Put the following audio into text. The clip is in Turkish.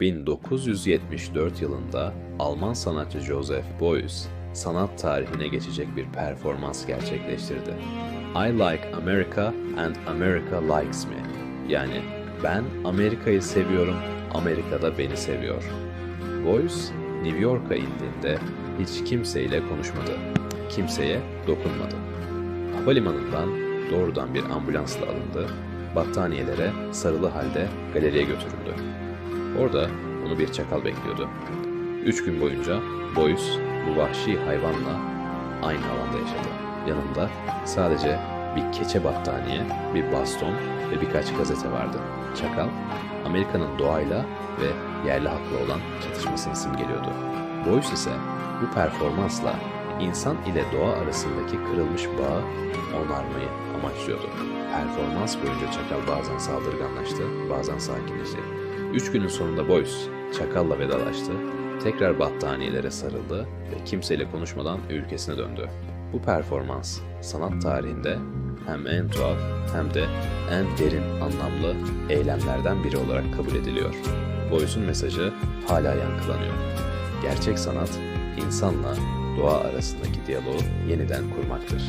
1974 yılında Alman sanatçı Joseph Beuys sanat tarihine geçecek bir performans gerçekleştirdi. I like America and America likes me. Yani ben Amerika'yı seviyorum, Amerika da beni seviyor. Beuys New York'a indiğinde hiç kimseyle konuşmadı. Kimseye dokunmadı. Havalimanından doğrudan bir ambulansla alındı, battaniyelere sarılı halde galeriye götürüldü. Orada onu bir çakal bekliyordu. Üç gün boyunca Boyce bu vahşi hayvanla aynı alanda yaşadı. Yanında sadece bir keçe battaniye, bir baston ve birkaç gazete vardı. Çakal, Amerika'nın doğayla ve yerli halkla olan çatışmasını simgeliyordu. Boyce ise bu performansla insan ile doğa arasındaki kırılmış bağı onarmayı amaçlıyordu. Performans boyunca çakal bazen saldırganlaştı, bazen sakinleşti. Üç günün sonunda Boyce çakalla vedalaştı, tekrar battaniyelere sarıldı ve kimseyle konuşmadan ülkesine döndü. Bu performans sanat tarihinde hem en tuhaf hem de en derin anlamlı eylemlerden biri olarak kabul ediliyor. Boyce'un mesajı hala yankılanıyor. Gerçek sanat insanla doğa arasındaki diyaloğu yeniden kurmaktır.